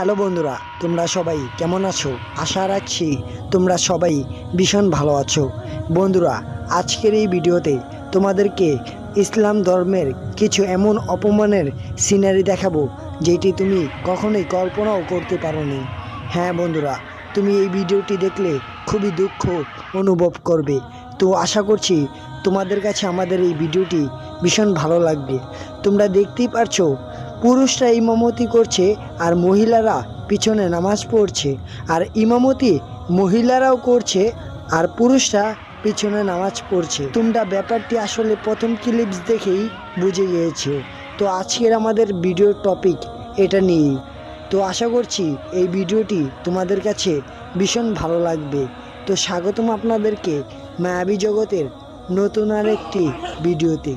Hello বন্ধুরা, তোমরা সবাই কেমন আছো? আশা রাখছি তোমরা সবাই ভীষণ ভালো আছো। বন্ধুরা, আজকের এই ভিডিওতে তোমাদেরকে ইসলাম ধর্মের কিছু এমন অপমানের সিনারি দেখাবো, যেটি তুমি কখনোই কল্পনাও করতে পারোনি। হ্যাঁ বন্ধুরা, তুমি এই ভিডিওটি দেখলে খুবই দুঃখ অনুভব করবে। তো আশা করছি তোমাদের কাছে আমাদের এই ভিডিওটি ভীষণ ভালো লাগবে। তোমরা দেখতেই পারছ, পুরুষরা ইমামতি করছে আর মহিলারা পিছনে নামাজ পড়ছে। আর ইমামতি মহিলারাও করছে আর পুরুষরা পিছনে নামাজ পড়ছে। তোমরা ব্যাপারটি আসলে প্রথম ক্লিপস দেখেই বুঝে গিয়েছো। তো আজকের আমাদের ভিডিওর টপিক এটা নিয়েই। তো আশা করছি এই ভিডিওটি তোমাদের কাছে ভীষণ ভালো লাগবে। তো স্বাগতম আপনাদেরকে মায়াবী জগতের নতুন আরেকটি ভিডিওতে